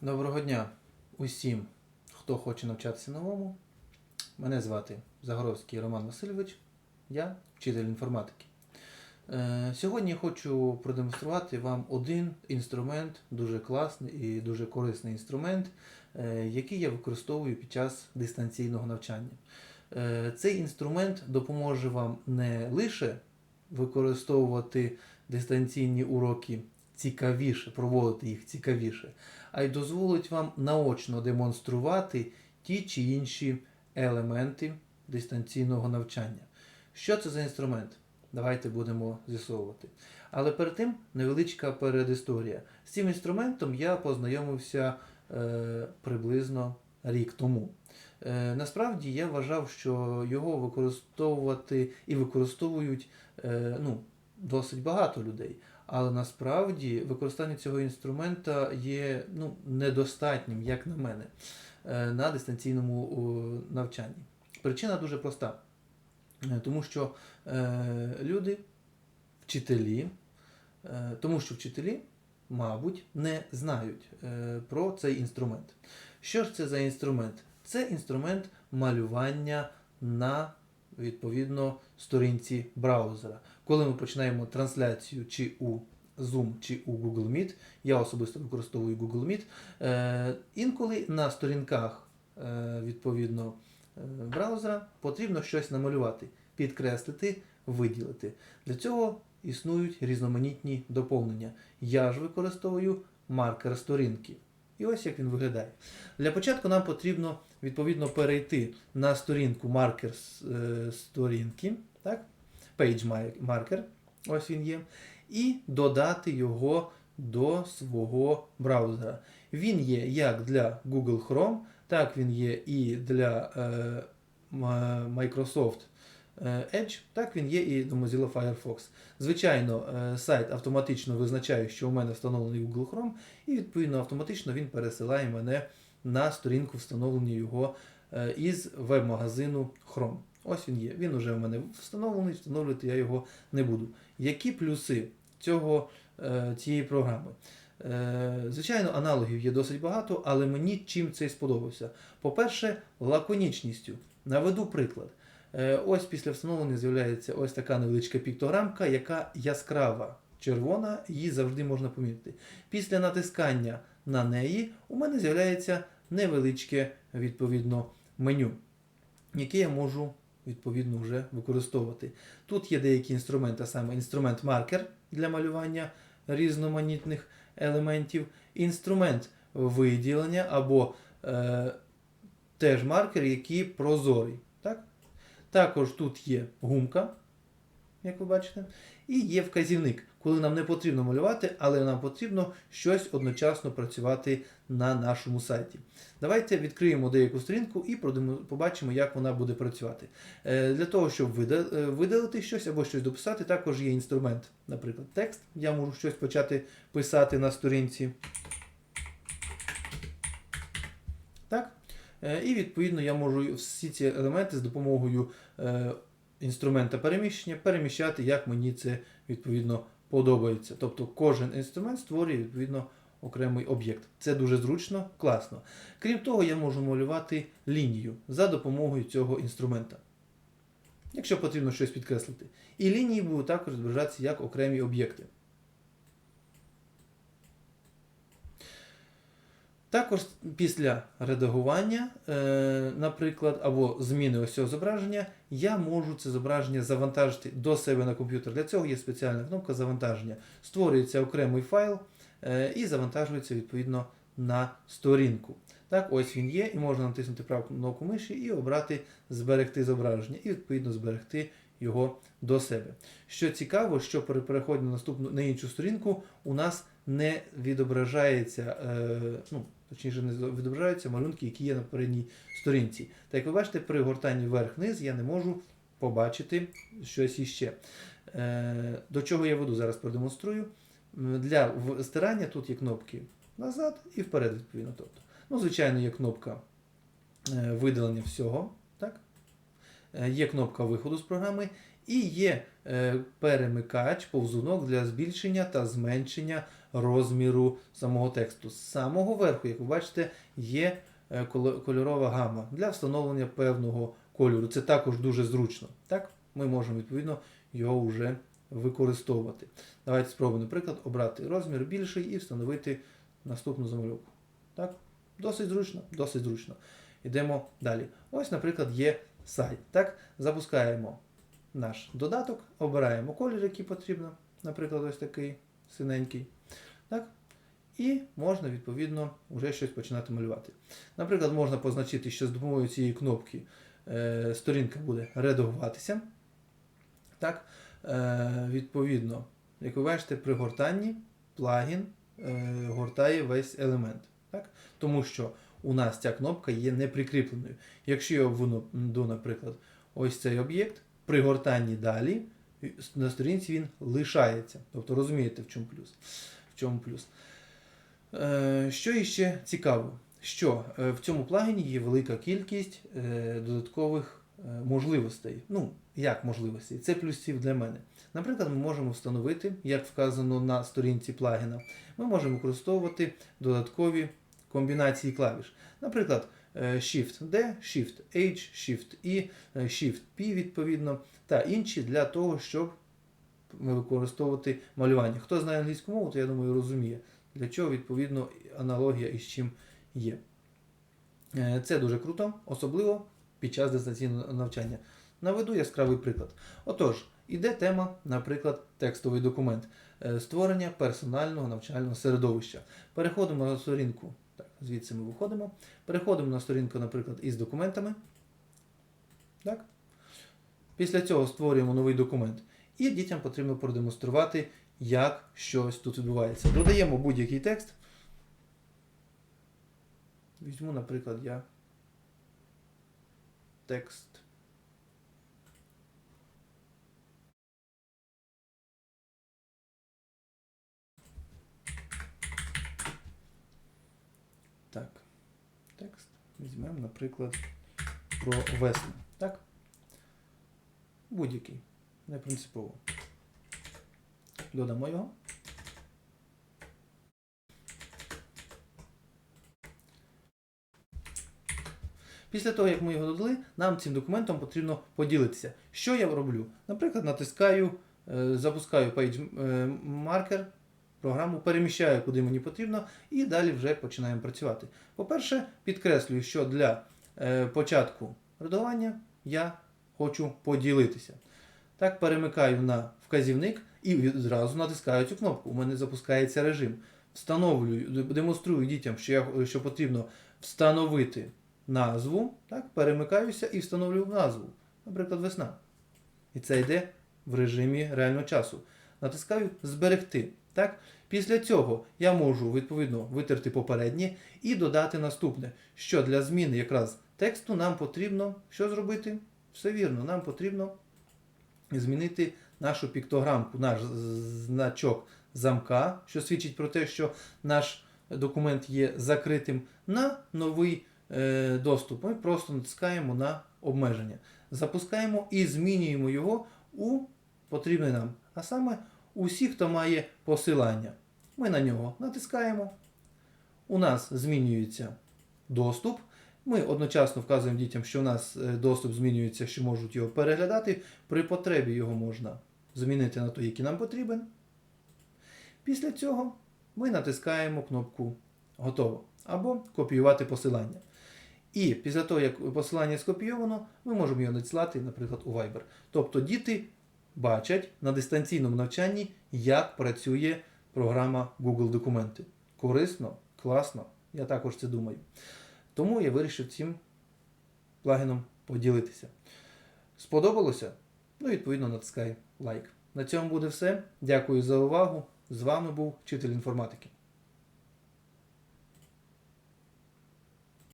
Доброго дня усім, хто хоче навчатися новому. Мене звати Загоровський Роман Васильович, я вчитель інформатики. Е, Сьогодні я хочу продемонструвати вам один інструмент, дуже класний і дуже корисний інструмент, е, який я використовую під час дистанційного навчання. Е, Цей інструмент допоможе вам не лише використовувати дистанційні уроки цікавіше, проводити їх цікавіше, а й дозволить вам наочно демонструвати ті чи інші елементи дистанційного навчання. Що це за інструмент? Давайте будемо з'ясовувати. Але перед тим невеличка передісторія. З цим інструментом я познайомився е, приблизно рік тому. Е, насправді я вважав, що його використовувати і використовують е, ну, досить багато людей. Але насправді використання цього інструмента є ну, недостатнім, як на мене, е, на дистанційному навчанні. Причина дуже проста. Е, Тому що е, люди, вчителі, тому що вчителі, мабуть, не знають про цей інструмент. Що ж це за інструмент? Це інструмент малювання на відповідно сторінці браузера. Коли ми починаємо трансляцію чи у Zoom, чи у Google Meet, я особисто використовую Google Meet, е, інколи на сторінках е, відповідно е, браузера потрібно щось намалювати, підкреслити, виділити. Для цього існують різноманітні доповнення. Я ж використовую маркер сторінки. І ось як він виглядає. Для початку нам потрібно відповідно перейти на сторінку маркер е, сторінки, так? Page marker, ось він є, і додати його до свого браузера. Він є як для Google Chrome, так він є і для е, Microsoft е, Edge, так він є і до Mozilla Firefox. Звичайно, е, сайт автоматично визначає, що у мене встановлений Google Chrome, і відповідно автоматично він пересилає мене на сторінку встановлення його е, із веб-магазину Chrome. Ось він є. Він вже у мене встановлений, встановлювати я його не буду. Які плюси цього, е, цієї програми? Е, Звичайно, аналогів є досить багато, але мені чим цей сподобався. По-перше, лаконічністю. Наведу приклад. Е, Ось після встановлення з'являється ось така невеличка піктограмка, яка яскрава, червона, її завжди можна помітити. Після натискання на неї у мене з'являється невеличке відповідно меню, яке я можу відповідно вже використовувати. Тут є деякі інструменти, а саме інструмент маркер для малювання різноманітних елементів, інструмент виділення або е, теж маркер, який прозорий. Так? Також тут є гумка, як ви бачите, і є вказівник, коли нам не потрібно малювати, але нам потрібно щось одночасно працювати на нашому сайті. Давайте відкриємо деяку сторінку і побачимо, як вона буде працювати. Е, Для того, щоб е, видалити щось або щось дописати, також є інструмент, наприклад, текст. Я можу щось почати писати на сторінці. Так? Е, І відповідно я можу всі ці елементи з допомогою е, інструмента переміщення переміщати, як мені це відповідно подобається. Тобто кожен інструмент створює відповідно окремий об'єкт. Це дуже зручно, класно. Крім того, я можу малювати лінію за допомогою цього інструмента. Якщо потрібно щось підкреслити. І лінії будуть також відображатися як окремі об'єкти. Також після редагування, е, наприклад, або зміни ось цього зображення, я можу це зображення завантажити до себе на комп'ютер. Для цього є спеціальна кнопка завантаження. Створюється окремий файл е, і завантажується відповідно на сторінку. Так, ось він є, і можна натиснути праву кнопку миші і обрати зберегти зображення, і відповідно зберегти його до себе. Що цікаво, що при переході на наступну на іншу сторінку у нас не відображається, е, ну, точніше, не відображаються малюнки, які є на передній сторінці. Так як ви бачите, при гортанні вверх-вниз я не можу побачити щось іще. Е, до чого я веду, зараз продемонструю. Для стирання тут є кнопки назад і вперед, відповідно. Тобто. Ну, звичайно, є кнопка е, видалення всього. Так? Е, Є кнопка виходу з програми І є перемикач, повзунок для збільшення та зменшення розміру самого тексту. З самого верху, як ви бачите, є е, кольорова гама для встановлення певного кольору. Це також дуже зручно. Так? Ми можемо відповідно його вже використовувати. Давайте спробуємо, наприклад, обрати розмір більший і встановити наступну замальовку. Так? Досить зручно, досить зручно. Йдемо далі. Ось, наприклад, є сайт. Так? Запускаємо наш додаток, обираємо колір, який потрібно, наприклад, ось такий синенький. Так? І можна, відповідно, вже щось починати малювати. Наприклад, можна позначити, що з допомогою цієї кнопки е, сторінка буде редагуватися. Так? Е, відповідно, як ви бачите, при гортанні плагін е, гортає весь елемент. Так? Тому що у нас ця кнопка є неприкріпленою. Якщо я введу, наприклад, ось цей об'єкт, при гортанні далі на сторінці він лишається. Тобто розумієте, в чому плюс. В чому плюс. Е, що іще цікаво, що е, в цьому плагіні є велика кількість е, додаткових можливостей. Ну, як можливостей? Це плюсів для мене. Наприклад, ми можемо встановити, як вказано на сторінці плагіна, ми можемо використовувати додаткові комбінації клавіш. Наприклад, Shift-D, Shift-H, Shift-E, е, Shift-P відповідно, та інші для того, щоб використовувати малювання. Хто знає англійську мову, то я думаю, розуміє, для чого відповідно аналогія із чим є. Е, Це дуже круто, особливо під час дистанційного навчання. Наведу яскравий приклад. Отож, іде тема, наприклад, текстовий документ, е, створення персонального навчального середовища. Переходимо на сторінку. Звідси ми виходимо. Переходимо на сторінку, наприклад, із документами. Так? Після цього створюємо новий документ. І дітям потрібно продемонструвати, як щось тут відбувається. Додаємо будь-який текст. Візьму, наприклад, я текст. Так, текст. Візьмемо, наприклад, про весну. Так? Будь-який. Не принципово. Додамо його. Після того, як ми його додали, нам цим документом потрібно поділитися. Що я роблю? Наприклад, натискаю, е, запускаю Page е, програму, переміщаю, куди мені потрібно, і далі вже починаємо працювати. По-перше, підкреслюю, що для е, початку редагування я хочу поділитися. Так, перемикаю на вказівник і відразу натискаю цю кнопку. У мене запускається режим. Встановлюю, демонструю дітям, що, я, що потрібно встановити назву. Так, перемикаюся і встановлюю назву. Наприклад, весна. І це йде в режимі реального часу. Натискаю Зберегти. Так? Після цього я можу відповідно витерти попереднє і додати наступне. Що для зміни якраз тексту нам потрібно що зробити? Все вірно, нам потрібно змінити нашу піктограмку, наш значок замка, що свідчить про те, що наш документ є закритим, на новий е, доступ. Ми просто натискаємо на обмеження. Запускаємо і змінюємо його у потрібний нам. А саме усі, хто має посилання. Ми на нього натискаємо. У нас змінюється доступ. Ми одночасно вказуємо дітям, що у нас е, доступ змінюється, що можуть його переглядати. При потребі його можна змінити на той, який нам потрібен. Після цього ми натискаємо кнопку Готово або копіювати посилання. І після того, як посилання скопійовано, ми можемо його надіслати, наприклад, у Viber. Тобто діти бачать на дистанційному навчанні, як працює програма Google Документи. Корисно, класно, я також це думаю. Тому я вирішив цим плагіном поділитися. Сподобалося? Ну, відповідно, натискай лайк. На цьому буде все. Дякую за увагу. З вами був вчитель інформатики.